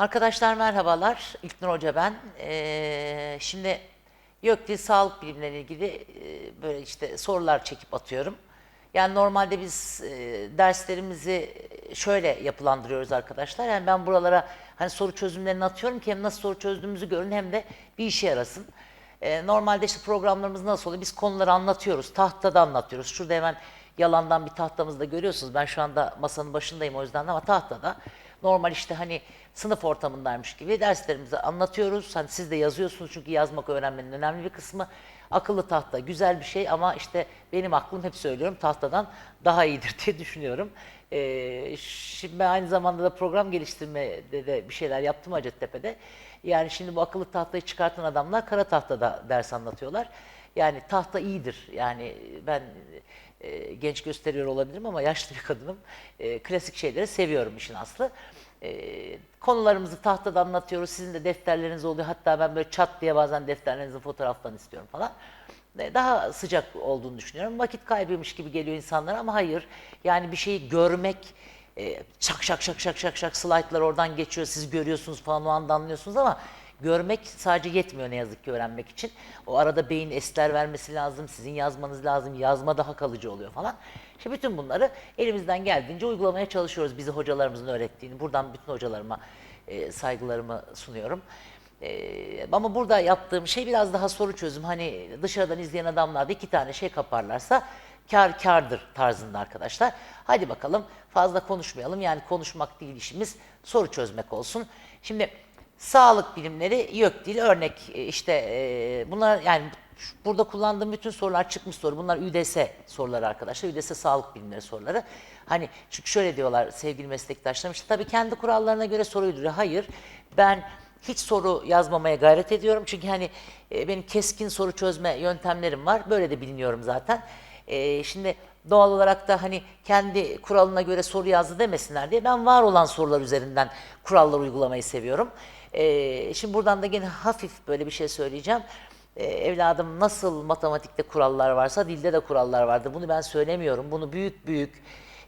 Arkadaşlar merhabalar. İlknur Hoca ben. Ee, şimdi YÖKDİL sağlık bilimleriyle ilgili e, böyle işte sorular çekip atıyorum. Yani normalde biz e, derslerimizi şöyle yapılandırıyoruz arkadaşlar. Yani ben buralara hani soru çözümlerini atıyorum ki hem nasıl soru çözdüğümüzü görün hem de bir işe yarasın. Ee, normalde işte programlarımız nasıl oluyor? Biz konuları anlatıyoruz. Tahtada anlatıyoruz. Şurada hemen yalandan bir tahtamızda görüyorsunuz. Ben şu anda masanın başındayım o yüzden ama tahtada normal işte hani sınıf ortamındaymış gibi derslerimizi anlatıyoruz. Hani siz de yazıyorsunuz çünkü yazmak öğrenmenin önemli bir kısmı. Akıllı tahta güzel bir şey ama işte benim aklım hep söylüyorum tahtadan daha iyidir diye düşünüyorum. Ee, şimdi ben aynı zamanda da program geliştirmede de bir şeyler yaptım Hacettepe'de. Yani şimdi bu akıllı tahtayı çıkartan adamlar kara tahtada ders anlatıyorlar. Yani tahta iyidir. Yani ben e, genç gösteriyor olabilirim ama yaşlı bir kadınım. E, klasik şeyleri seviyorum işin aslı. E, konularımızı tahtada anlatıyoruz. Sizin de defterleriniz oluyor. Hatta ben böyle çat diye bazen defterlerinizin fotoğraflarını istiyorum falan. E, Daha sıcak olduğunu düşünüyorum. Vakit kaybıymış gibi geliyor insanlara ama hayır. Yani bir şeyi görmek, e, şak şak şak şak şak şak slaytlar oradan geçiyor. Siz görüyorsunuz falan o anda anlıyorsunuz ama görmek sadece yetmiyor ne yazık ki öğrenmek için. O arada beyin esler vermesi lazım, sizin yazmanız lazım, yazma daha kalıcı oluyor falan. İşte bütün bunları elimizden geldiğince uygulamaya çalışıyoruz bizi hocalarımızın öğrettiğini. Buradan bütün hocalarıma e, saygılarımı sunuyorum. E, ama burada yaptığım şey biraz daha soru çözüm. Hani dışarıdan izleyen adamlar da iki tane şey kaparlarsa kar kardır tarzında arkadaşlar. Hadi bakalım fazla konuşmayalım. Yani konuşmak değil işimiz soru çözmek olsun. Şimdi sağlık bilimleri yok değil örnek e, işte e, bunlar yani burada kullandığım bütün sorular çıkmış soru. Bunlar ÜDS soruları arkadaşlar. ÜDS sağlık bilimleri soruları. Hani çünkü şöyle diyorlar sevgili meslektaşlarım işte tabii kendi kurallarına göre soru uyduruyor. Hayır ben hiç soru yazmamaya gayret ediyorum. Çünkü hani e, benim keskin soru çözme yöntemlerim var. Böyle de biliniyorum zaten. Şimdi doğal olarak da hani kendi kuralına göre soru yazdı demesinler diye ben var olan sorular üzerinden kuralları uygulamayı seviyorum. E, şimdi buradan da gene hafif böyle bir şey söyleyeceğim. E, evladım nasıl matematikte kurallar varsa dilde de kurallar vardır. Bunu ben söylemiyorum. Bunu büyük büyük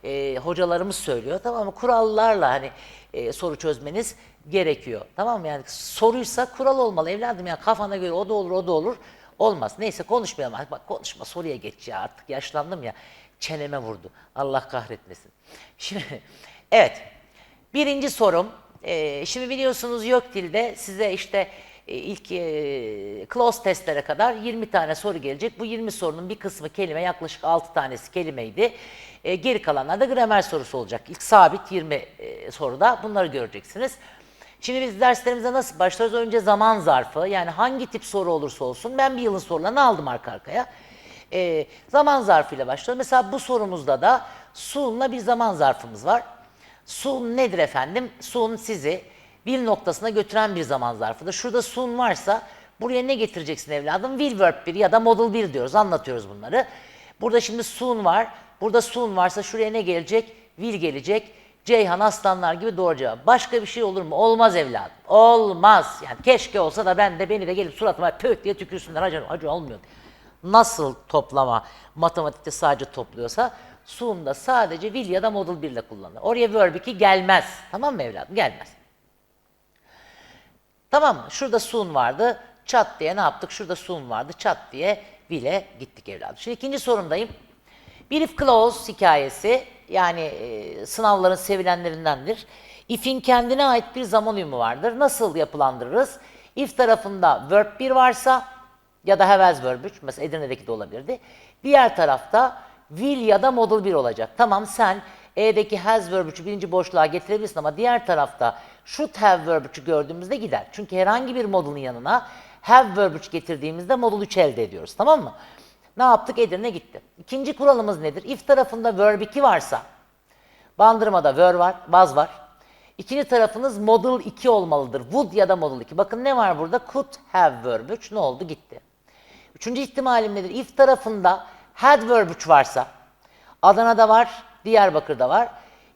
e, hocalarımız söylüyor. Tamam mı? Kurallarla hani e, soru çözmeniz gerekiyor. Tamam mı? Yani soruysa kural olmalı evladım ya kafana göre o da olur o da olur. Olmaz. Neyse konuşmayalım. Bak konuşma soruya geç ya artık yaşlandım ya. Çeneme vurdu. Allah kahretmesin. Şimdi evet. Birinci sorum. E, şimdi biliyorsunuz yok dilde size işte e, ilk e, close testlere kadar 20 tane soru gelecek. Bu 20 sorunun bir kısmı kelime yaklaşık 6 tanesi kelimeydi. E, geri kalanlar da gramer sorusu olacak. İlk sabit 20 e, soruda bunları göreceksiniz. Şimdi biz derslerimize nasıl başlarız? Önce zaman zarfı yani hangi tip soru olursa olsun ben bir yılın sorularını aldım arka arkaya. E, zaman zarfıyla başlıyoruz. Mesela bu sorumuzda da soon'la bir zaman zarfımız var. Soon nedir efendim? Soon sizi bir noktasına götüren bir zaman zarfıdır. Şurada soon varsa buraya ne getireceksin evladım? Will verb 1 ya da model 1 diyoruz. Anlatıyoruz bunları. Burada şimdi soon var. Burada soon varsa şuraya ne gelecek? Will gelecek. Ceyhan aslanlar gibi doğru cevap. Başka bir şey olur mu? Olmaz evladım. Olmaz. Yani keşke olsa da ben de beni de gelip suratıma pök diye tükürsünler. Hacı, hacı olmuyor. Nasıl toplama matematikte sadece topluyorsa Zoom'da sadece will ya da model 1 ile kullanılır. Oraya verb 2 gelmez. Tamam mı evladım? Gelmez. Tamam mı? Şurada soon vardı. Çat diye ne yaptık? Şurada soon vardı. Çat diye will'e gittik evladım. Şimdi ikinci sorumdayım. Bir if clause hikayesi yani e, sınavların sevilenlerindendir. If'in kendine ait bir zaman uyumu vardır. Nasıl yapılandırırız? If tarafında verb 1 varsa ya da have has verb 3 mesela Edirne'deki de olabilirdi. Diğer tarafta will ya da model 1 olacak. Tamam sen E'deki has verb 3'ü birinci boşluğa getirebilirsin ama diğer tarafta should have verb 3'ü gördüğümüzde gider. Çünkü herhangi bir model'ın yanına have verb 3 getirdiğimizde model 3 elde ediyoruz. Tamam mı? Ne yaptık? Edirne gitti. İkinci kuralımız nedir? If tarafında verb 2 varsa, bandırmada ver var, baz var. İkinci tarafınız model 2 olmalıdır. Would ya da model 2. Bakın ne var burada? Could have verb 3. Ne oldu? Gitti. Üçüncü ihtimalim nedir? If tarafında had verb 3 varsa, Adana'da var, Diyarbakır'da var.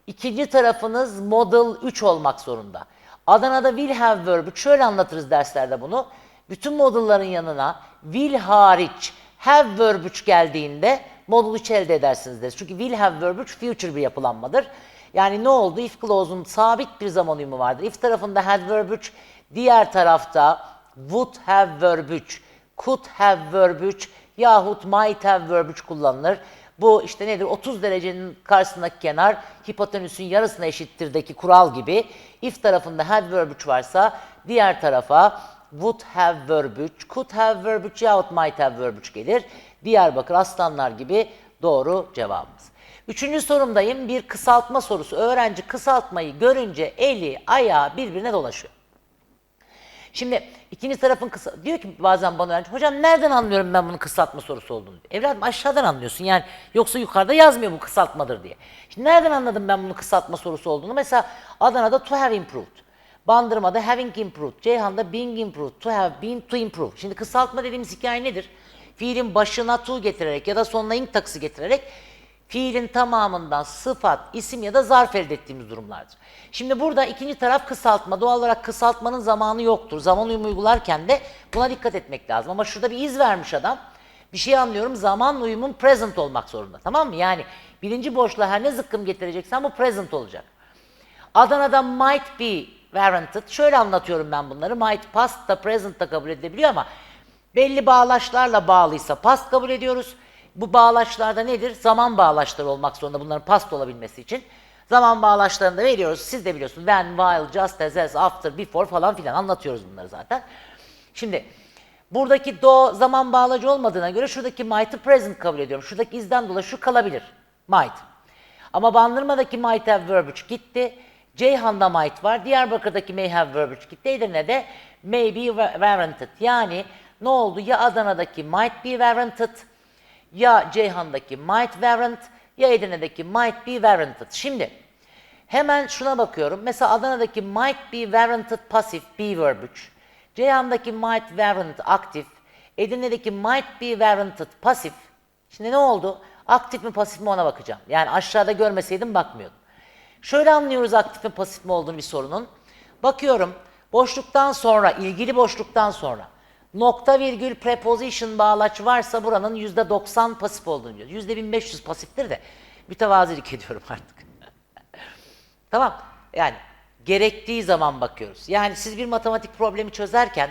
İkinci tarafınız model 3 olmak zorunda. Adana'da will have verb 3. Şöyle anlatırız derslerde bunu. Bütün model'ların yanına will hariç have verb 3 geldiğinde model 3 elde edersiniz deriz. Çünkü will have verb 3 future bir yapılanmadır. Yani ne oldu? If clause'un sabit bir zaman uyumu vardır. If tarafında had verb 3, diğer tarafta would have verb 3, could have verb 3 yahut might have verb 3 kullanılır. Bu işte nedir? 30 derecenin karşısındaki kenar hipotenüsün yarısına eşittirdeki kural gibi. If tarafında had verb 3 varsa diğer tarafa would have verb 3, could have verb 3 yahut might have verb 3 gelir. Diyarbakır aslanlar gibi doğru cevabımız. Üçüncü sorumdayım. Bir kısaltma sorusu. Öğrenci kısaltmayı görünce eli, ayağı birbirine dolaşıyor. Şimdi ikinci tarafın kısa... Diyor ki bazen bana öğrenci, hocam nereden anlıyorum ben bunun kısaltma sorusu olduğunu? diyor. Evladım aşağıdan anlıyorsun yani. Yoksa yukarıda yazmıyor bu kısaltmadır diye. Şimdi nereden anladım ben bunun kısaltma sorusu olduğunu? Mesela Adana'da to have improved. Bandırma'da having improved. Ceyhan'da being improved. To have been to improve. Şimdi kısaltma dediğimiz hikaye nedir? Fiilin başına to getirerek ya da sonuna ing takısı getirerek fiilin tamamından sıfat, isim ya da zarf elde ettiğimiz durumlardır. Şimdi burada ikinci taraf kısaltma. Doğal olarak kısaltmanın zamanı yoktur. Zaman uyumu uygularken de buna dikkat etmek lazım. Ama şurada bir iz vermiş adam. Bir şey anlıyorum. Zaman uyumun present olmak zorunda. Tamam mı? Yani birinci boşluğa her ne zıkkım getireceksen bu present olacak. Adana'da might be warranted. Şöyle anlatıyorum ben bunları. Might past da present da kabul edilebiliyor ama belli bağlaçlarla bağlıysa past kabul ediyoruz. Bu bağlaçlarda nedir? Zaman bağlaçları olmak zorunda bunların past olabilmesi için. Zaman bağlaçlarını da veriyoruz. Siz de biliyorsunuz. When, while, just as, as, after, before falan filan anlatıyoruz bunları zaten. Şimdi buradaki do zaman bağlacı olmadığına göre şuradaki might'ı present kabul ediyorum. Şuradaki izden dolayı şu kalabilir. Might. Ama Bandırma'daki might have verb 3 gitti. Ceyhan'da might var. Diyarbakır'daki may have verb 3 gitti. Edirne'de may be wa- warranted. Yani ne oldu? Ya Adana'daki might be warranted ya Ceyhan'daki might warrant ya Edirne'deki might be warranted. Şimdi hemen şuna bakıyorum. Mesela Adana'daki might be warranted pasif be verb 3. Ceyhan'daki might warrant aktif. Edirne'deki might be warranted pasif. Şimdi ne oldu? Aktif mi pasif mi ona bakacağım. Yani aşağıda görmeseydim bakmıyordum. Şöyle anlıyoruz aktif mi pasif mi olduğunu bir sorunun. Bakıyorum boşluktan sonra, ilgili boşluktan sonra nokta virgül preposition bağlaç varsa buranın yüzde 90 pasif olduğunu diyoruz. Yüzde 1500 pasiftir de mütevazilik ediyorum artık. Tamam. Yani gerektiği zaman bakıyoruz. Yani siz bir matematik problemi çözerken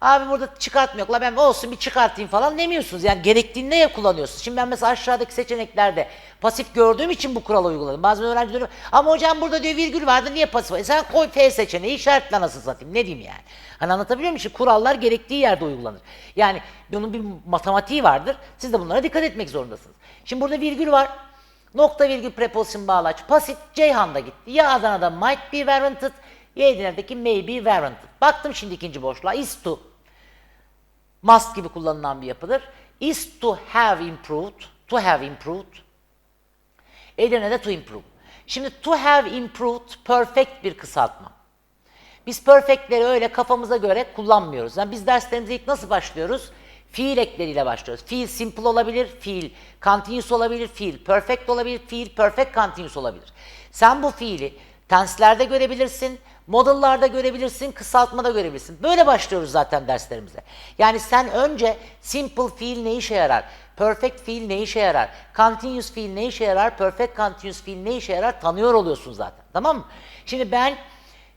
abi burada çıkartma yok la ben olsun bir çıkartayım falan demiyorsunuz. Yani gerektiğinde ya kullanıyorsunuz. Şimdi ben mesela aşağıdaki seçeneklerde pasif gördüğüm için bu kuralı uyguladım. Bazı öğrenci diyor ama hocam burada diyor virgül vardı niye pasif? var?" E sen koy F seçeneği işaretle nasıl satayım ne diyeyim yani. Hani anlatabiliyor muyum? Şimdi kurallar gerektiği yerde uygulanır. Yani bunun bir matematiği vardır. Siz de bunlara dikkat etmek zorundasınız. Şimdi burada virgül var. Nokta virgül preposition bağlaç pasif Ceyhan'da gitti. Ya Adana'da might be warranted ya Edirne'deki may be warranted. Baktım şimdi ikinci boşluğa. Is to. Must gibi kullanılan bir yapıdır. Is to have improved. To have improved. Edirne'de to improve. Şimdi to have improved perfect bir kısaltma. Biz perfectleri öyle kafamıza göre kullanmıyoruz. Yani biz derslerimize ilk nasıl başlıyoruz? Fiil ekleriyle başlıyoruz. Fiil simple olabilir, fiil continuous olabilir, fiil perfect olabilir, fiil perfect continuous olabilir. Sen bu fiili tenslerde görebilirsin, modallarda görebilirsin, kısaltmada görebilirsin. Böyle başlıyoruz zaten derslerimize. Yani sen önce simple fiil ne işe yarar? Perfect fiil ne işe yarar? Continuous fiil ne işe yarar? Perfect continuous fiil ne işe yarar? Tanıyor oluyorsun zaten. Tamam mı? Şimdi ben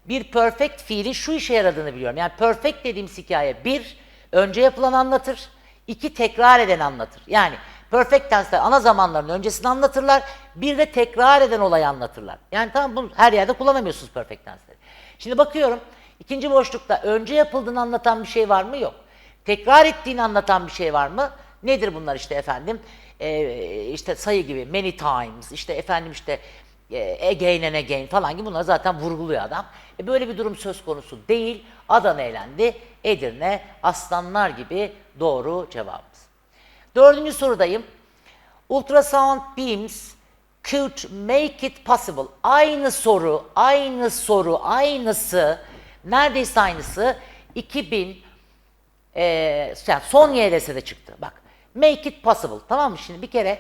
bir perfect fiilin şu işe yaradığını biliyorum. Yani perfect dediğimiz hikaye bir, önce yapılan anlatır. iki tekrar eden anlatır. Yani perfect tense'ler ana zamanların öncesini anlatırlar. Bir de tekrar eden olayı anlatırlar. Yani tamam bunu her yerde kullanamıyorsunuz perfect tense'leri. Şimdi bakıyorum ikinci boşlukta önce yapıldığını anlatan bir şey var mı? Yok. Tekrar ettiğini anlatan bir şey var mı? Nedir bunlar işte efendim? Ee, işte sayı gibi many times, işte efendim işte e, again and again falan gibi bunları zaten vurguluyor adam. E böyle bir durum söz konusu değil. Adana elendi. Edirne aslanlar gibi doğru cevabımız. Dördüncü sorudayım. Ultrasound beams could make it possible. Aynı soru, aynı soru, aynısı, neredeyse aynısı 2000 e, yani son YDS'de çıktı. Bak, make it possible. Tamam mı? Şimdi bir kere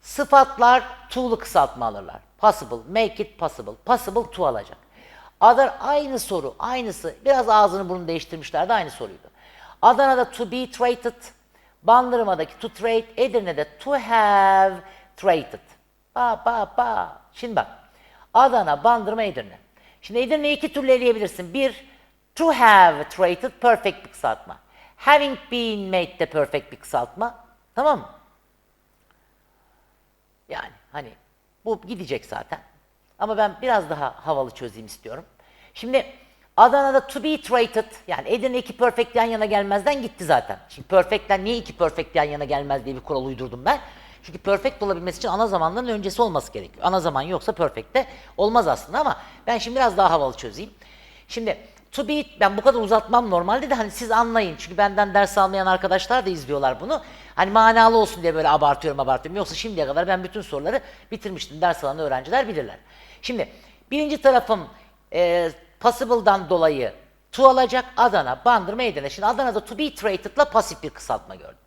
Sıfatlar to'lu kısaltma alırlar. Possible, make it possible. Possible to alacak. Adar aynı soru, aynısı. Biraz ağzını burnunu değiştirmişlerdi aynı soruydu. Adana'da to be traded, Bandırma'daki to trade, Edirne'de to have traded. Ba ba ba. Şimdi bak. Adana, Bandırma, Edirne. Şimdi Edirne'yi iki türlü eleyebilirsin. Bir, to have traded perfect bir kısaltma. Having been made de perfect bir kısaltma. Tamam mı? Yani hani bu gidecek zaten. Ama ben biraz daha havalı çözeyim istiyorum. Şimdi Adana'da to be traded yani Edirne iki perfect yan yana gelmezden gitti zaten. Şimdi perfect'ten niye iki perfect yan yana gelmez diye bir kural uydurdum ben. Çünkü perfect olabilmesi için ana zamanların öncesi olması gerekiyor. Ana zaman yoksa perfect de olmaz aslında ama ben şimdi biraz daha havalı çözeyim. Şimdi to be ben bu kadar uzatmam normalde de hani siz anlayın. Çünkü benden ders almayan arkadaşlar da izliyorlar bunu. Hani manalı olsun diye böyle abartıyorum abartıyorum. Yoksa şimdiye kadar ben bütün soruları bitirmiştim. Ders alan öğrenciler bilirler. Şimdi birinci tarafım e, possible'dan dolayı to alacak Adana, Bandırma, Edirne. Şimdi Adana'da to be traded'la pasif bir kısaltma gördüm.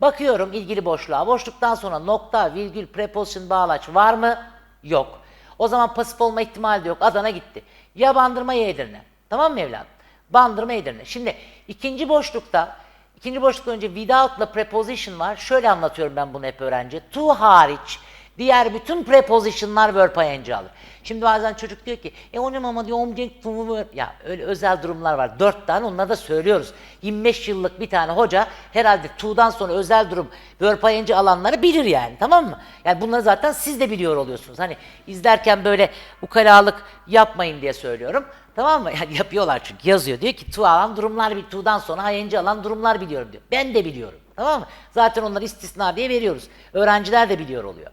Bakıyorum ilgili boşluğa. Boşluktan sonra nokta, virgül, preposition, bağlaç var mı? Yok. O zaman pasif olma ihtimali de yok. Adana gitti. Ya Bandırma ya Edirne. Tamam mı evladım? Bandırma Edirne. Şimdi ikinci boşlukta, ikinci boşluktan önce without'la preposition var. Şöyle anlatıyorum ben bunu hep öğrenci. To hariç diğer bütün preposition'lar verb ing alır. Şimdi bazen çocuk diyor ki, e o ne ama diyor to verb. Ya öyle özel durumlar var. Dört tane onları da söylüyoruz. 25 yıllık bir tane hoca herhalde to'dan sonra özel durum verb ing alanları bilir yani tamam mı? Yani bunları zaten siz de biliyor oluyorsunuz. Hani izlerken böyle ukalalık yapmayın diye söylüyorum. Tamam mı? Yani yapıyorlar çünkü yazıyor. Diyor ki to alan durumlar bir to'dan sonra ing alan durumlar biliyorum diyor. Ben de biliyorum. Tamam mı? Zaten onları istisna diye veriyoruz. Öğrenciler de biliyor oluyor.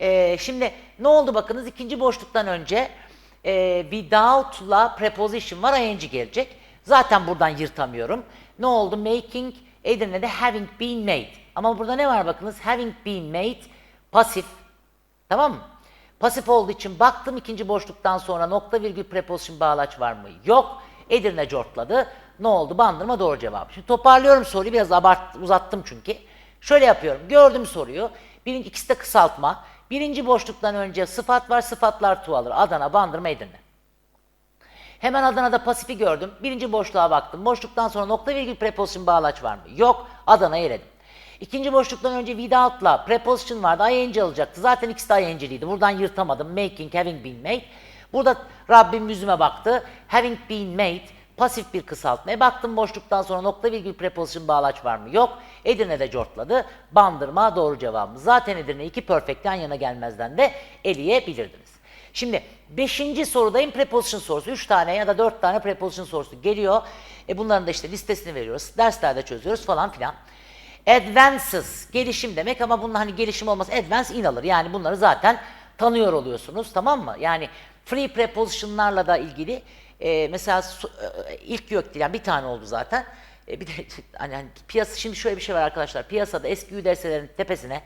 Ee, şimdi ne oldu bakınız ikinci boşluktan önce e, without'la preposition var ing gelecek. Zaten buradan yırtamıyorum. Ne oldu? Making Edirne'de having been made. Ama burada ne var bakınız? Having been made pasif. Tamam mı? Pasif olduğu için baktım ikinci boşluktan sonra nokta virgül preposition bağlaç var mı? Yok. Edirne cortladı. Ne oldu? Bandırma doğru cevap. Şimdi toparlıyorum soruyu biraz abart, uzattım çünkü. Şöyle yapıyorum. Gördüm soruyu. Birinci ikisi de kısaltma. Birinci boşluktan önce sıfat var, sıfatlar tu alır. Adana, Bandırma, Edirne. Hemen Adana'da pasifi gördüm. Birinci boşluğa baktım. Boşluktan sonra nokta virgül preposition bağlaç var mı? Yok. Adana'yı eledim. İkinci boşluktan önce without'la preposition vardı. ing alacaktı. Zaten ikisi de ing'liydi. Buradan yırtamadım. Making, having been made. Burada Rabbim yüzüme baktı. Having been made pasif bir kısaltma. E baktım boşluktan sonra nokta virgül preposition bağlaç var mı? Yok. Edirne'de cortladı. Bandırma doğru cevabımız. Zaten Edirne iki perfect yan yana gelmezden de eleyebilirdiniz. Şimdi beşinci sorudayım preposition sorusu. Üç tane ya da dört tane preposition sorusu geliyor. E bunların da işte listesini veriyoruz. Derslerde çözüyoruz falan filan. Advances, gelişim demek ama bunun hani gelişim olmaz. Advance in alır. Yani bunları zaten tanıyor oluyorsunuz tamam mı? Yani free preposition'larla da ilgili e, mesela su- e, ilk değil yani bir tane oldu zaten. E, bir de hani, hani piyasa şimdi şöyle bir şey var arkadaşlar. Piyasada eski üderselerin tepesine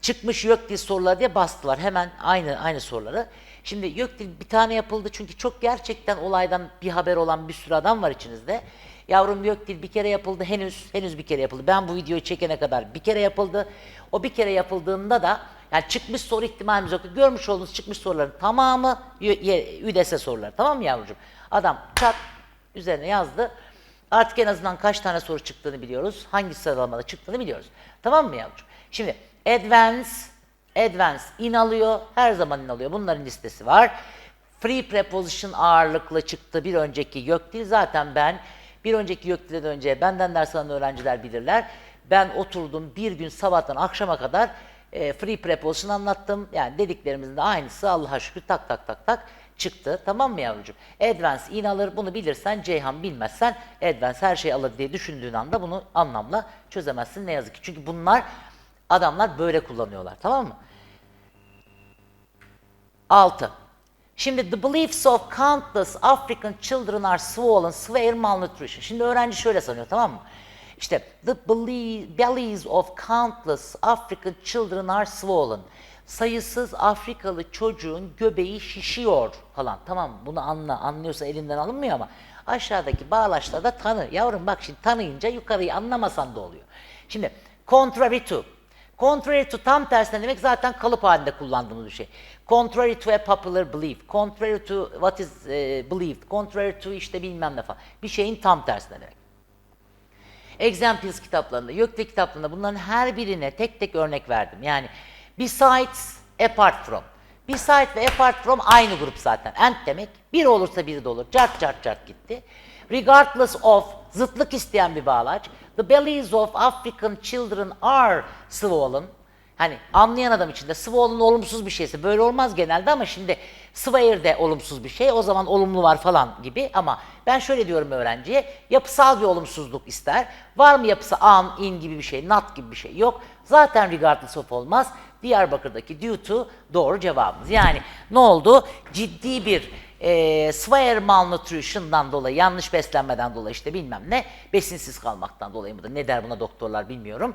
çıkmış YÖKDİL soruları diye bastılar. Hemen aynı aynı soruları. Şimdi YÖKDİL bir tane yapıldı çünkü çok gerçekten olaydan bir haber olan bir sürü adam var içinizde. Yavrum YÖKDİL bir kere yapıldı henüz henüz bir kere yapıldı. Ben bu videoyu çekene kadar bir kere yapıldı. O bir kere yapıldığında da yani çıkmış soru ihtimalimiz yok. Görmüş olduğunuz çıkmış soruların tamamı ÜDS soruları. Tamam mı yavrucuğum? Adam çat üzerine yazdı. Artık en azından kaç tane soru çıktığını biliyoruz. Hangi sıralamada çıktığını biliyoruz. Tamam mı yavrucuğum? Şimdi advance, advance in alıyor. Her zaman in alıyor. Bunların listesi var. Free preposition ağırlıklı çıktı bir önceki yok değil. Zaten ben bir önceki yok dilden önce benden ders alan öğrenciler bilirler. Ben oturdum bir gün sabahtan akşama kadar e, free preposition anlattım. Yani dediklerimizin de aynısı Allah'a şükür tak tak tak tak çıktı. Tamam mı yavrucuğum? Advance in alır. Bunu bilirsen Ceyhan bilmezsen Advance her şeyi alır diye düşündüğün anda bunu anlamla çözemezsin ne yazık ki. Çünkü bunlar adamlar böyle kullanıyorlar. Tamam mı? 6. Şimdi the beliefs of countless African children are swollen, severe malnutrition. Şimdi öğrenci şöyle sanıyor tamam mı? İşte the bellies of countless African children are swollen. Sayısız Afrikalı çocuğun göbeği şişiyor falan. Tamam? Bunu anla, anlıyorsa elinden alınmıyor ama aşağıdaki bağlaçlarda tanı. Yavrum bak şimdi tanıyınca yukarıyı anlamasan da oluyor. Şimdi contrary to. Contrary to tam tersine demek zaten kalıp halinde kullandığımız bir şey. Contrary to a popular belief. Contrary to what is eh, believed. Contrary to işte bilmem ne falan. Bir şeyin tam tersine demek. Examples kitaplarında, Gökte kitaplarında bunların her birine tek tek örnek verdim. Yani besides, apart from. Beside ve apart from aynı grup zaten. And demek. Biri olursa biri de olur. Cart cart cart gitti. Regardless of zıtlık isteyen bir bağlaç. The bellies of African children are swollen. Hani anlayan adam için de swollen olumsuz bir şeyse böyle olmaz genelde ama şimdi swear de olumsuz bir şey. O zaman olumlu var falan gibi ama ben şöyle diyorum öğrenciye yapısal bir olumsuzluk ister. Var mı yapısı an, in gibi bir şey, not gibi bir şey yok. Zaten regardless of olmaz. Diyarbakır'daki due to doğru cevabımız. Yani ne oldu? Ciddi bir e, swear malnutrition'dan dolayı, yanlış beslenmeden dolayı işte bilmem ne, besinsiz kalmaktan dolayı mıdır? Ne der buna doktorlar bilmiyorum.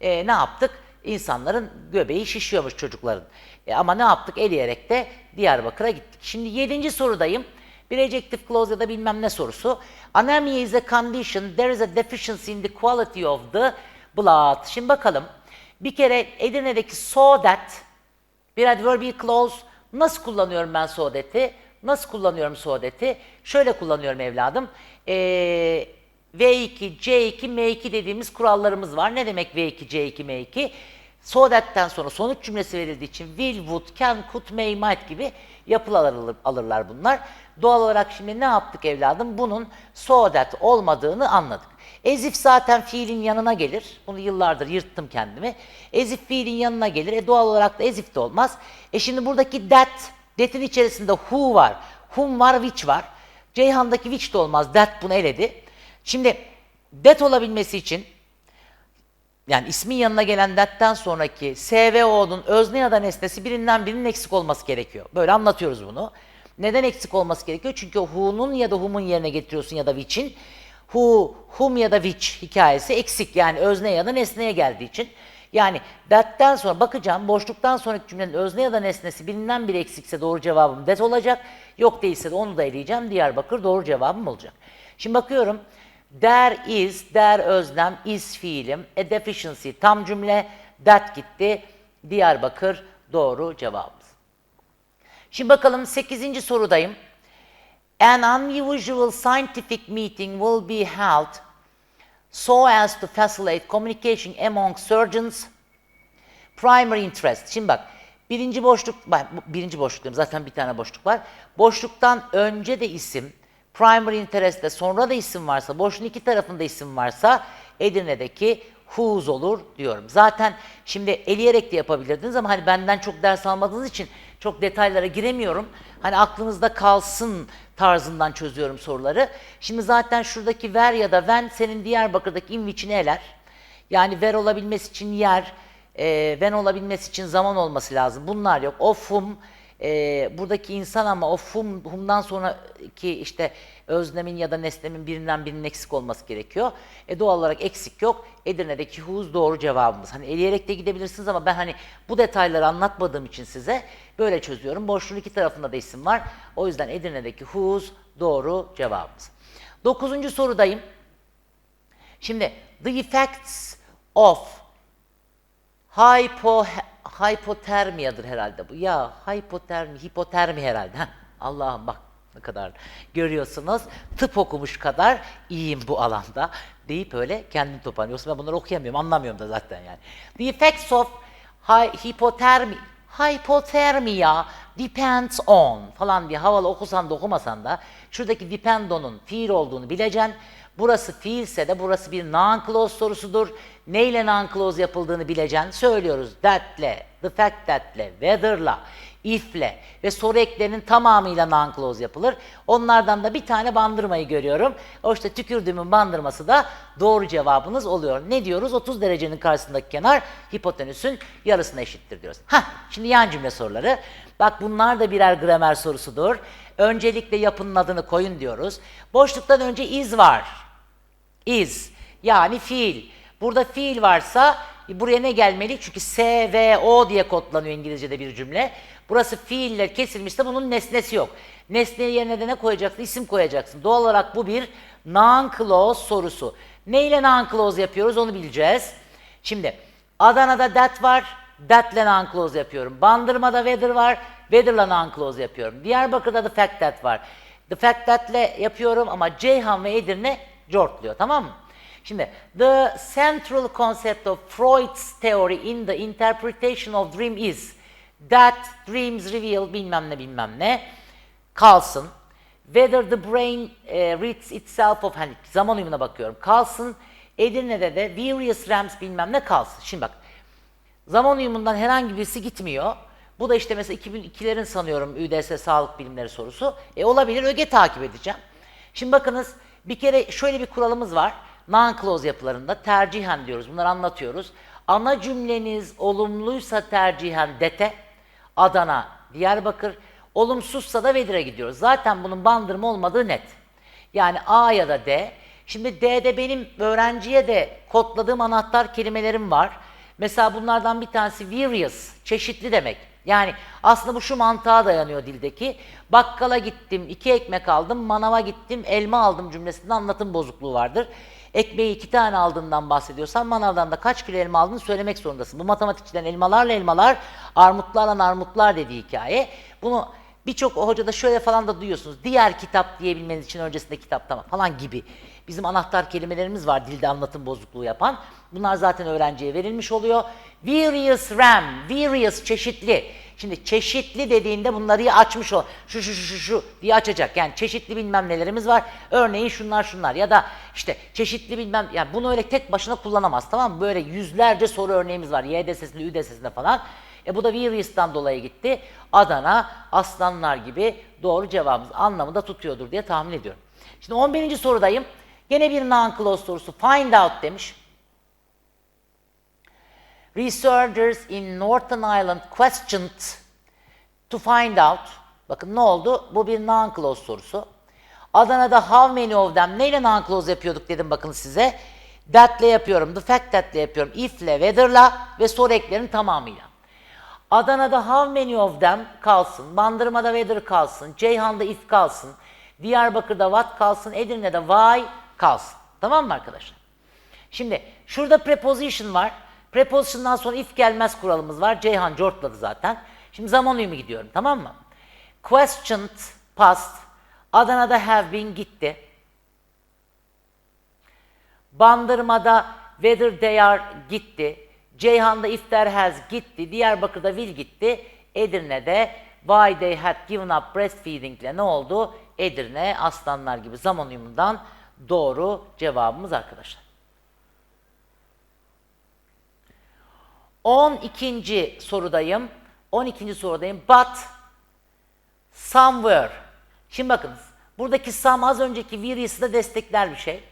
E, ne yaptık? İnsanların göbeği şişiyormuş çocukların. E, ama ne yaptık? Eleyerek de Diyarbakır'a gittik. Şimdi yedinci sorudayım. Bir adjective clause ya da bilmem ne sorusu. Anemia is a condition, there is a deficiency in the quality of the blood. Şimdi bakalım. Bir kere Edirne'deki so that bir adverbial clause nasıl kullanıyorum ben so that'i? Nasıl kullanıyorum so that'i? Şöyle kullanıyorum evladım. Ee, V2, C2, M2 dediğimiz kurallarımız var. Ne demek V2, C2, M2? So that'ten sonra sonuç cümlesi verildiği için will, would, can, could, may, might gibi yapılar alır, alırlar bunlar. Doğal olarak şimdi ne yaptık evladım? Bunun so that olmadığını anladık. Ezif zaten fiilin yanına gelir. Bunu yıllardır yırttım kendimi. Ezif fiilin yanına gelir. E doğal olarak da ezif de olmaz. E şimdi buradaki that, that'in içerisinde who var, whom var, which var. Ceyhan'daki which de olmaz. That bunu eledi. Şimdi that olabilmesi için yani ismin yanına gelen that'ten sonraki S özne ya da nesnesi birinden birinin eksik olması gerekiyor. Böyle anlatıyoruz bunu. Neden eksik olması gerekiyor? Çünkü who'nun ya da whom'un yerine getiriyorsun ya da which'in. Who, whom ya da which hikayesi eksik yani özne ya da nesneye geldiği için. Yani that'ten sonra bakacağım boşluktan sonraki cümlenin özne ya da nesnesi birinden biri eksikse doğru cevabım that olacak. Yok değilse de onu da eleyeceğim. Diyarbakır doğru cevabım olacak. Şimdi bakıyorum. There is, there özlem, is fiilim, a deficiency tam cümle, that gitti. Diyarbakır doğru cevabımız. Şimdi bakalım 8. sorudayım. An unusual scientific meeting will be held so as to facilitate communication among surgeons primary interest. Şimdi bak birinci boşluk, birinci boşluk diyorum zaten bir tane boşluk var. Boşluktan önce de isim, primary interest'te sonra da isim varsa, boşluğun iki tarafında isim varsa Edirne'deki whose olur diyorum. Zaten şimdi eleyerek de yapabilirdiniz ama hani benden çok ders almadığınız için çok detaylara giremiyorum. Hani aklınızda kalsın tarzından çözüyorum soruları. Şimdi zaten şuradaki ver ya da when senin Diyarbakır'daki inviçini eler. Yani ver olabilmesi için yer, e, when olabilmesi için zaman olması lazım. Bunlar yok. Of whom, e, buradaki insan ama of whom, whom'dan sonraki işte öznemin ya da nesnemin birinden birinin eksik olması gerekiyor. E doğal olarak eksik yok. Edirne'deki whose doğru cevabımız. Hani eleyerek de gidebilirsiniz ama ben hani bu detayları anlatmadığım için size böyle çözüyorum. Boşluğun iki tarafında da isim var. O yüzden Edirne'deki whose doğru cevabımız. Dokuzuncu sorudayım. Şimdi the effects of hypo hipotermiyadır herhalde bu. Ya hipotermi, hipotermi herhalde. Allah'ım bak ne kadar görüyorsunuz. Tıp okumuş kadar iyiyim bu alanda deyip öyle kendimi toparlıyorum. Yoksa ben bunları okuyamıyorum, anlamıyorum da zaten yani. The effects of hy- hypothermi, hypothermia depends on falan diye havalı okusan da okumasan da şuradaki depend on'un fiil olduğunu bileceksin. Burası fiilse de burası bir noun clause sorusudur. Neyle noun clause yapıldığını bileceksin. Söylüyoruz that'le, the fact that'le, whether'la, if'le ve soru eklerinin tamamıyla noun clause yapılır. Onlardan da bir tane bandırmayı görüyorum. O işte tükürdüğümün bandırması da doğru cevabınız oluyor. Ne diyoruz? 30 derecenin karşısındaki kenar hipotenüsün yarısına eşittir diyoruz. Hah, şimdi yan cümle soruları. Bak bunlar da birer gramer sorusudur. Öncelikle yapının adını koyun diyoruz. Boşluktan önce is var. Is yani fiil. Burada fiil varsa buraya ne gelmeli? Çünkü S, V, O diye kodlanıyor İngilizce'de bir cümle. Burası fiiller kesilmişse bunun nesnesi yok. Nesneye yerine de ne koyacaksın? İsim koyacaksın. Doğal olarak bu bir noun clause sorusu. Neyle noun clause yapıyoruz onu bileceğiz. Şimdi Adana'da that var. That'le noun clause yapıyorum. Bandırma'da weather var. Weather'la noun clause yapıyorum. Diyarbakır'da the fact that var. The fact that'le yapıyorum ama Ceyhan ve Edirne cortluyor tamam mı? Şimdi the central concept of Freud's theory in the interpretation of dream is That, dreams, reveal bilmem ne bilmem ne kalsın. Whether the brain eh, reads itself of hani zaman uyumuna bakıyorum kalsın. Edirne'de de various realms bilmem ne kalsın. Şimdi bak zaman uyumundan herhangi birisi gitmiyor. Bu da işte mesela 2002'lerin sanıyorum ÜDS sağlık bilimleri sorusu. E olabilir öge takip edeceğim. Şimdi bakınız bir kere şöyle bir kuralımız var. Non-clause yapılarında tercihen diyoruz. Bunları anlatıyoruz. Ana cümleniz olumluysa tercihen dete, Adana, Diyarbakır. Olumsuzsa da Vedir'e gidiyoruz. Zaten bunun bandırma olmadığı net. Yani A ya da D. Şimdi D'de benim öğrenciye de kodladığım anahtar kelimelerim var. Mesela bunlardan bir tanesi various, çeşitli demek. Yani aslında bu şu mantığa dayanıyor dildeki. Bakkala gittim, iki ekmek aldım, manava gittim, elma aldım cümlesinde anlatım bozukluğu vardır. Ekmeği iki tane aldığından bahsediyorsan manavdan da kaç kilo elma aldığını söylemek zorundasın. Bu matematikçiden elmalarla elmalar, armutlarla armutlar dediği hikaye. Bunu birçok hocada şöyle falan da duyuyorsunuz. Diğer kitap diyebilmeniz için öncesinde kitapta falan gibi. Bizim anahtar kelimelerimiz var dilde anlatım bozukluğu yapan. Bunlar zaten öğrenciye verilmiş oluyor. Various RAM, various çeşitli. Şimdi çeşitli dediğinde bunları açmış o. Şu şu şu şu diye açacak. Yani çeşitli bilmem nelerimiz var. Örneğin şunlar şunlar ya da işte çeşitli bilmem yani bunu öyle tek başına kullanamaz tamam mı? Böyle yüzlerce soru örneğimiz var. YDS'sinde, ÜDS'sinde falan. E bu da Various'tan dolayı gitti. Adana, aslanlar gibi doğru cevabımız anlamında tutuyordur diye tahmin ediyorum. Şimdi 11. sorudayım. Gene bir non-clause sorusu. Find out demiş. Researchers in Northern Ireland questioned to find out. Bakın ne oldu? Bu bir non-clause sorusu. Adana'da how many of them neyle non-clause yapıyorduk dedim bakın size. That'le yapıyorum, the fact that'le yapıyorum, if'le, whether'la ve soru eklerinin tamamıyla. Adana'da how many of them kalsın, Bandırma'da whether kalsın, Ceyhan'da if kalsın, Diyarbakır'da what kalsın, Edirne'de why kalsın. Tamam mı arkadaşlar? Şimdi şurada preposition var. Preposition'dan sonra if gelmez kuralımız var. Ceyhan cortladı zaten. Şimdi zaman uyumu gidiyorum tamam mı? Questioned past. Adana'da have been gitti. Bandırma'da whether they are gitti. Ceyhan'da if there has gitti. Diyarbakır'da will gitti. Edirne'de why they had given up breastfeeding ile ne oldu? Edirne aslanlar gibi zaman uyumundan doğru cevabımız arkadaşlar. 12. sorudayım. 12. sorudayım. But somewhere. Şimdi bakınız. Buradaki some az önceki virüsü de destekler bir şey.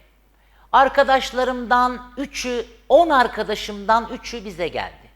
Arkadaşlarımdan 3'ü, 10 arkadaşımdan 3'ü bize geldi.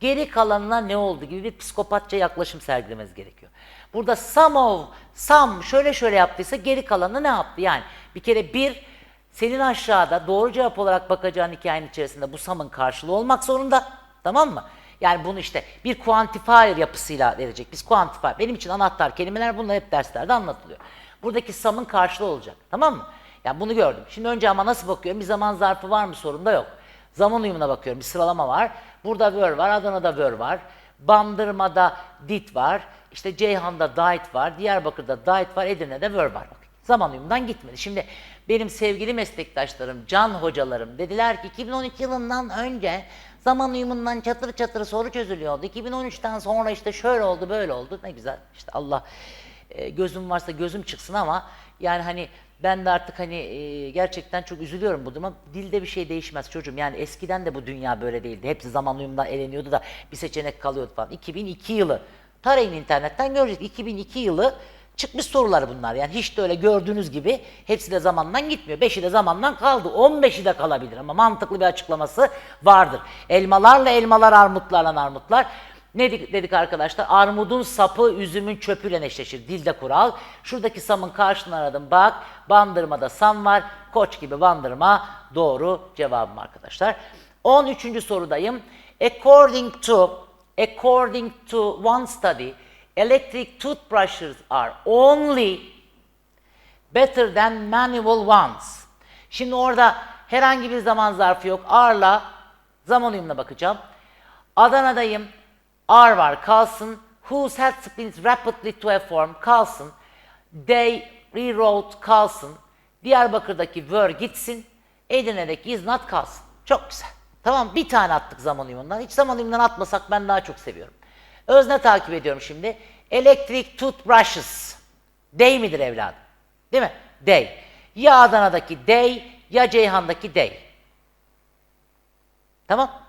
Geri kalanına ne oldu gibi bir psikopatça yaklaşım sergilememiz gerekiyor. Burada some of, some şöyle şöyle yaptıysa geri kalanı ne yaptı? Yani bir kere bir, senin aşağıda doğru cevap olarak bakacağın hikayenin içerisinde bu some'ın karşılığı olmak zorunda. Tamam mı? Yani bunu işte bir quantifier yapısıyla verecek. Biz quantifier, benim için anahtar kelimeler bunlar hep derslerde anlatılıyor. Buradaki some'ın karşılığı olacak. Tamam mı? Yani bunu gördüm. Şimdi önce ama nasıl bakıyorum? Bir zaman zarfı var mı sorunda yok. Zaman uyumuna bakıyorum. Bir sıralama var. Burada were var, Adana'da were var. Bandırma'da did var. İşte Ceyhan'da died var. Diyarbakır'da died var. Edirne'de were var. Bak, zaman uyumundan gitmedi. Şimdi benim sevgili meslektaşlarım, can hocalarım dediler ki 2012 yılından önce zaman uyumundan çatır çatır soru çözülüyordu. 2013'ten sonra işte şöyle oldu, böyle oldu. Ne güzel. İşte Allah e, gözüm varsa gözüm çıksın ama yani hani ben de artık hani e, gerçekten çok üzülüyorum bu duruma. Dilde bir şey değişmez çocuğum. Yani eskiden de bu dünya böyle değildi. Hepsi zaman uyumundan eleniyordu da bir seçenek kalıyordu falan. 2002 yılı. Tarayın internetten görecek. 2002 yılı çıkmış sorular bunlar. Yani hiç de öyle gördüğünüz gibi hepsi de zamandan gitmiyor. Beşi de zamandan kaldı. 15'i de kalabilir ama mantıklı bir açıklaması vardır. Elmalarla elmalar, armutlarla armutlar. Ne dedik, arkadaşlar? Armudun sapı üzümün çöpüyle eşleşir. Dilde kural. Şuradaki samın karşılığını aradım. Bak bandırmada sam var. Koç gibi bandırma doğru cevabım arkadaşlar. 13. sorudayım. According to according to one study electric toothbrushes are only better than manual ones. Şimdi orada herhangi bir zaman zarfı yok. Are'la zaman uyumuna bakacağım. Adana'dayım. Are var kalsın. Whose head spins rapidly to a form kalsın. They rewrote kalsın. Diyarbakır'daki were gitsin. Edirne'deki is not kalsın. Çok güzel. Tamam bir tane attık zaman uyumundan. Hiç zaman uyumundan atmasak ben daha çok seviyorum. Özne takip ediyorum şimdi. Electric toothbrushes. Day midir evladım? Değil mi? Day. Ya Adana'daki day ya Ceyhan'daki day. Tamam.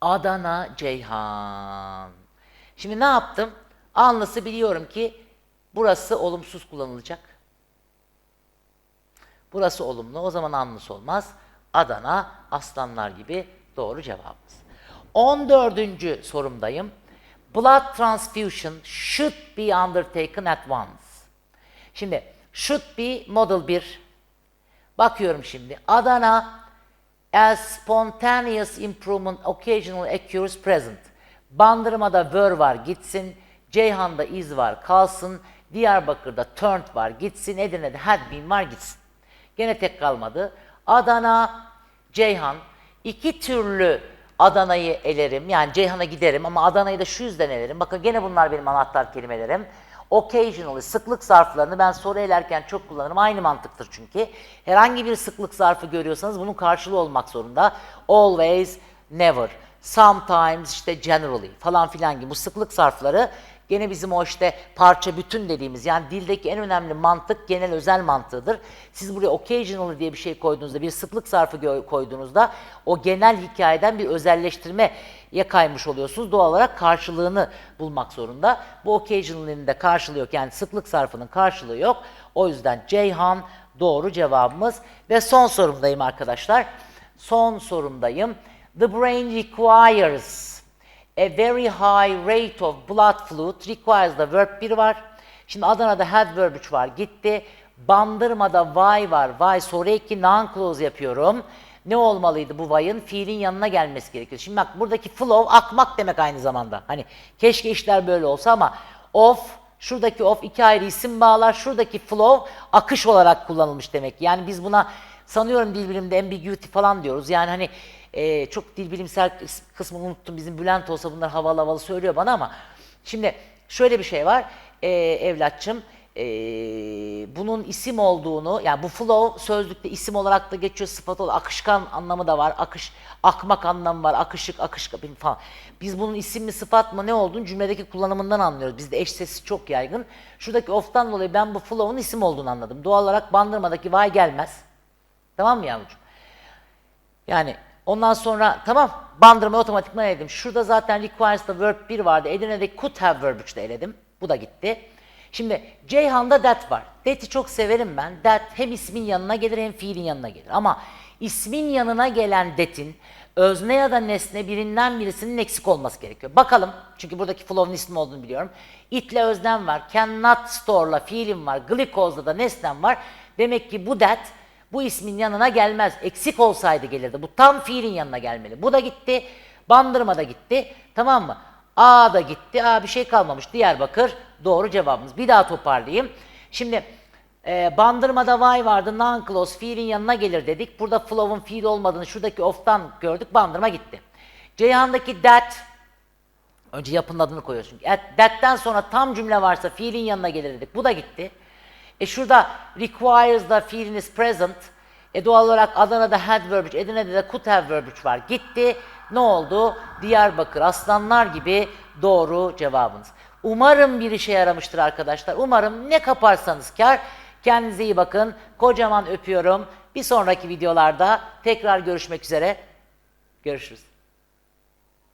Adana Ceyhan. Şimdi ne yaptım? Anlısı biliyorum ki burası olumsuz kullanılacak. Burası olumlu. O zaman anlısı olmaz. Adana aslanlar gibi doğru cevabımız. 14. sorumdayım. Blood transfusion should be undertaken at once. Şimdi should be model 1. Bakıyorum şimdi. Adana as spontaneous improvement occasionally occurs present. Bandırmada ver var gitsin. Ceyhan'da is var kalsın. Diyarbakır'da turned var gitsin. Edirne'de had been var gitsin. Gene tek kalmadı. Adana, Ceyhan. iki türlü Adana'yı elerim. Yani Ceyhan'a giderim ama Adana'yı da şu yüzden elerim. Bakın gene bunlar benim anahtar kelimelerim. Occasionally, sıklık zarflarını ben soru elerken çok kullanırım. Aynı mantıktır çünkü. Herhangi bir sıklık zarfı görüyorsanız bunun karşılığı olmak zorunda. Always, never, sometimes, işte generally falan filan gibi bu sıklık zarfları Gene bizim o işte parça bütün dediğimiz yani dildeki en önemli mantık genel özel mantığıdır. Siz buraya occasionally diye bir şey koyduğunuzda, bir sıklık zarfı koyduğunuzda o genel hikayeden bir özelleştirmeye kaymış oluyorsunuz. Doğal olarak karşılığını bulmak zorunda. Bu occasionally'nin de karşılığı yok. Yani sıklık zarfının karşılığı yok. O yüzden Ceyhan doğru cevabımız. Ve son sorumdayım arkadaşlar. Son sorumdayım. The brain requires A very high rate of blood flow requires the verb 1 var. Şimdi Adana'da had verb 3 var. Gitti. Bandırma'da why var. Why soru eki non-clause yapıyorum. Ne olmalıydı bu why'ın? Fiilin yanına gelmesi gerekiyor. Şimdi bak buradaki flow akmak demek aynı zamanda. Hani keşke işler böyle olsa ama of şuradaki of iki ayrı isim bağlar. Şuradaki flow akış olarak kullanılmış demek. Yani biz buna sanıyorum dil bilimde ambiguity falan diyoruz. Yani hani e, çok dil bilimsel kıs- kısmını unuttum. Bizim Bülent olsa bunlar havalı havalı söylüyor bana ama şimdi şöyle bir şey var e, evlatçım. e, bunun isim olduğunu yani bu flow sözlükte isim olarak da geçiyor sıfat olarak akışkan anlamı da var. Akış akmak anlamı var. Akışık, akışkan falan. Biz bunun isim mi sıfat mı ne olduğunu cümledeki kullanımından anlıyoruz. Bizde eş sesi çok yaygın. Şuradaki of'tan dolayı ben bu flow'un isim olduğunu anladım. Doğal olarak bandırmadaki vay gelmez. Tamam mı yavrucuğum? Yani ondan sonra tamam bandırma otomatikman eledim. Şurada zaten requires the verb 1 vardı. Edirne'de could have verb 3'te eledim. Bu da gitti. Şimdi Ceyhan'da that var. That'i çok severim ben. That hem ismin yanına gelir hem fiilin yanına gelir. Ama ismin yanına gelen that'in özne ya da nesne birinden birisinin eksik olması gerekiyor. Bakalım çünkü buradaki flow'un ismi olduğunu biliyorum. It'le öznem var. Cannot store'la fiilim var. Glikoze'da da nesnem var. Demek ki bu that bu ismin yanına gelmez. Eksik olsaydı gelirdi. Bu tam fiilin yanına gelmeli. Bu da gitti. Bandırma da gitti. Tamam mı? A da gitti. A bir şey kalmamış. Diyarbakır doğru cevabımız. Bir daha toparlayayım. Şimdi e, bandırmada vay vardı. Non-clause fiilin yanına gelir dedik. Burada flow'un fiil olmadığını şuradaki of'tan gördük. Bandırma gitti. Ceyhan'daki that Önce yapının adını koyuyorsun. That'ten sonra tam cümle varsa fiilin yanına gelir dedik. Bu da gitti. E şurada requires da fiilin is present. E doğal olarak Adana'da had verb 3, Edirne'de de could have verb 3 var. Gitti. Ne oldu? Diyarbakır aslanlar gibi doğru cevabınız. Umarım bir işe yaramıştır arkadaşlar. Umarım ne kaparsanız kar. Kendinize iyi bakın. Kocaman öpüyorum. Bir sonraki videolarda tekrar görüşmek üzere. Görüşürüz.